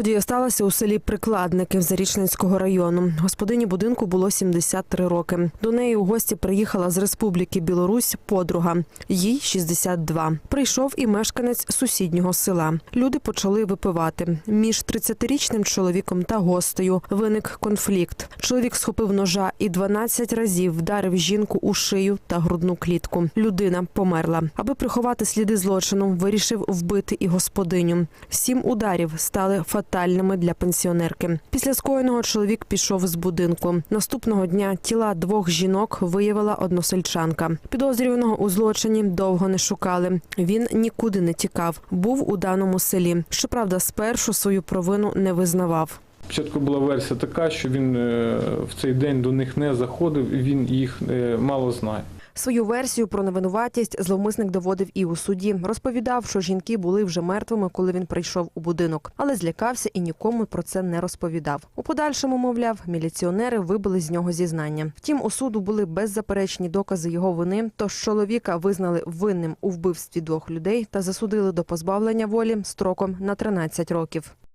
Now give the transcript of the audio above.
Подія сталася у селі Прикладники Зарічненського району. Господині будинку було 73 роки. До неї у гості приїхала з Республіки Білорусь подруга. Їй 62. Прийшов і мешканець сусіднього села. Люди почали випивати. Між 30-річним чоловіком та гостею виник конфлікт. Чоловік схопив ножа і 12 разів вдарив жінку у шию та грудну клітку. Людина померла. Аби приховати сліди злочину, вирішив вбити і господиню. Сім ударів стали фатальними для пенсіонерки. Після скоєного чоловік пішов з будинку. Наступного дня тіла двох жінок виявила односельчанка. Підозрюваного у злочині довго не шукали. Він нікуди не тікав. Був у даному селі. Щоправда, спершу свою провину не визнавав. Спочатку була версія така, що він е, в цей день до них не заходив, він їх е, мало знає. Свою версію про невинуватість зловмисник доводив і у суді. Розповідав, що жінки були вже мертвими, коли він прийшов у будинок, але злякався і нікому про це не розповідав. У подальшому, мовляв, міліціонери вибили з нього зізнання. Втім, у суду були беззаперечні докази його вини. Тож чоловіка визнали винним у вбивстві двох людей та засудили до позбавлення волі строком на 13 років.